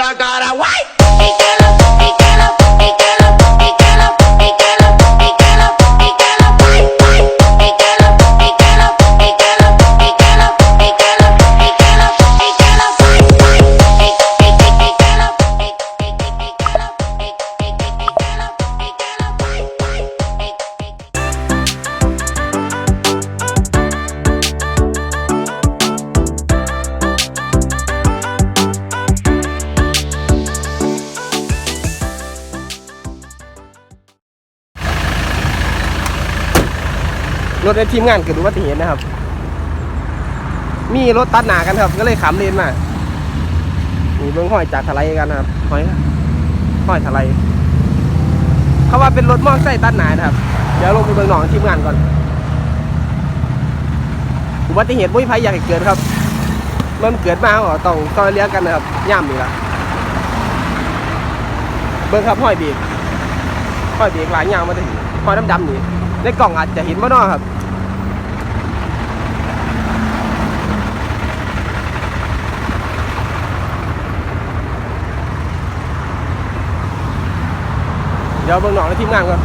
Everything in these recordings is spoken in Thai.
I got a white. รถในทีมงานเกิดอุบัติเหตุนะครับ มีรถตัดหนากันครับ ก็เลยขำเลนมามีเบื้องห้อยจากทลายกันนะครับห้อยห้อยทลายเขาว่าเป็นรถมอเตอร์ไซค์ตัดหนานะครับ เดี๋ยวลงไปเบื้องหนองทีมงานก่อน อุบัติเหตุม่มีใครอยากให้เกิดครับมันเกิดมาก็ต้องซอยเลี้ยงกันนะครับย่ำนี่ละเบื้องครับห้อยเบรกห้อยเบรกหลายอย่างมาได้ห้อยดำๆนี่ในกล่องอาจจะเห็นบ่เนาะครับ เดี๋ยวเบิ่งหนองในทีมงานก่อน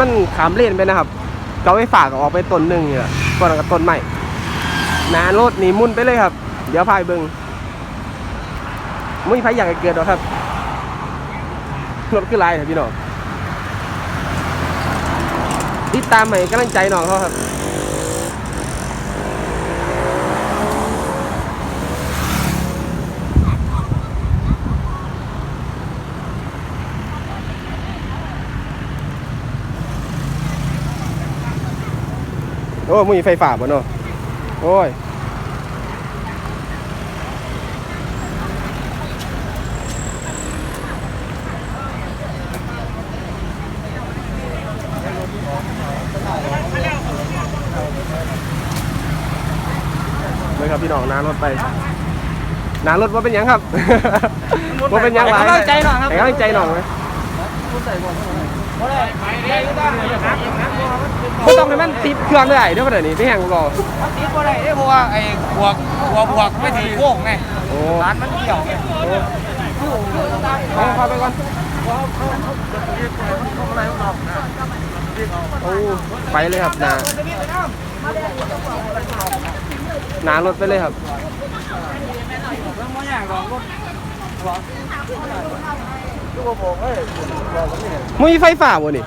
มันขามเล่นไปนะครับเก็ไปฝากออกไปต้นหนึ่งเนี่ยก่อนกับต้นใหม่นารถนี่มุ่นไปเลยครับ เดี๋ยวพายเบิงไม่มีใครอยากให้เกิดหรอครับรถคือลายครับพี่น้อง ติดตามใหม่กำลังใจน้องเขาครับโอ้ยมีไฟฝ่าบ่เนาะโอ้ย ครับพี่น้องน้ารถไปน้ารถว่าเป็นหยังครับ ว่าเป็นหยังให้กำลังใจหน่อยครับ ให้กำลังใจหน่อยไหมไม่ต้องให้มันติดเครื่องได้เดี๋ยวมันเดี๋ยวนี้พี่แห้งรอมันติดบ่ได้เด้เพราะว่าไอ้บวกบวกบวกไม่ถึงโค้งไงโอ้ร้านมันเกี่ยวไงเอาเข้าไปก่อนโอ้ไปเลยครับนา หนารถไปเลยครับมึงมีไฟฝ่าบ่นี่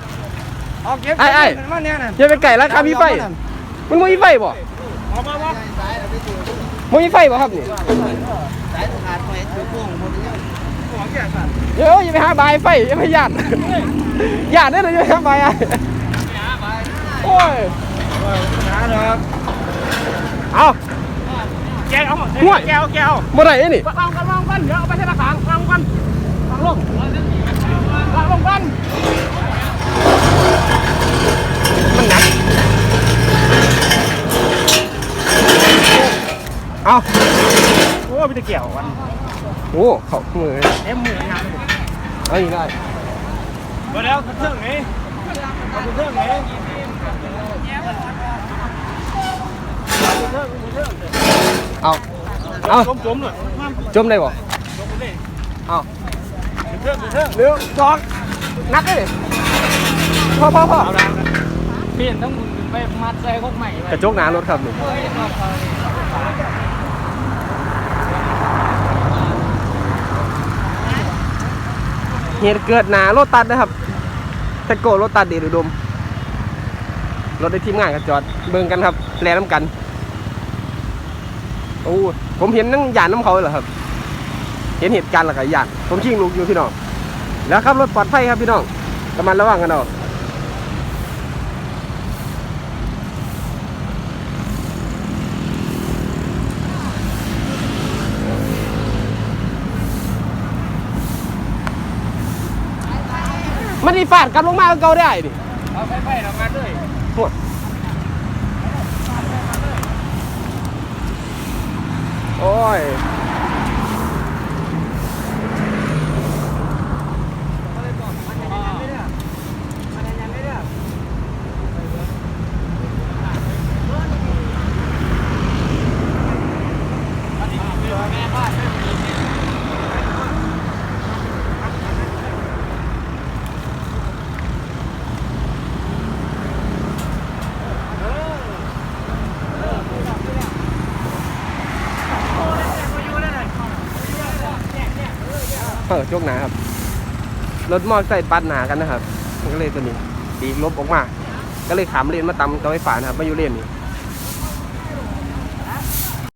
เอาเก็บไอ้ไอ้มาเนี่ยน่ะอย่าไปไก่ร้านค้ามีไฟ มันบ่มีไฟบ่เอามาว่าบ่มีไฟบ่ครับนี่สายขาดไฟถือโค้งหมดแล้วหัวแก่ขาดเดี๋ยวอย่าไปหาบายไฟอย่าไปหยาดหยาดได้เลยอย่าไปหาบายอะโอ้ยนะเนาะเอา แกเอาหมดห่วยแกเอาแกเอาบ่ได้นี่วางกันวางกันเดี๋ยวเอาไปใส่ตะขางวางกันวางลงวางลงกันมันหนักเอาโอ้พี่ตะเกี่ยววันโอ้เขามือเอ็มมือน้เอาอีกได้ำมาแล้วกระเทืองไงกระเทืองไง เอาเอาจมจมเลยจมได้บ่เอากระเทืองกระเทืองเร็วจอกนักเลยพ่อพ่อพ่อเอาละเปลี่ยนต้องมึงไปมัดใส่พวกใหม่ไปกระจกหนารถครับนี่เหตุเกิดหนารถตัดนะครับแต่โกรถตัดเดชอุดมรถในทีมงานกับจอดเบิ่งกันครับแลน้ำกันโอ้ผมเห็นนั่งหยานน้ำเขาเลยเหรอครับ เห็นเหตุการณ์แล้วก็หยานผมชิงลูกอยู่พี่น้องแล้วครับรถปลอดภัยครับพี่น้องระมัดระวังกันเอามันนี่ฟาดกลับลงมาก็เก่าได้ดิเอาไปไปทำงานด้วย โอ้ย เออโชคหนาครับ รถมอเตอร์ไซค์ปัดหนากันนะครับ มันก็เลยตัวนี้ตีลบออกมา ก็เลยขามเลนมาตำกับไฟฝานครับมาอยู่เลนนี้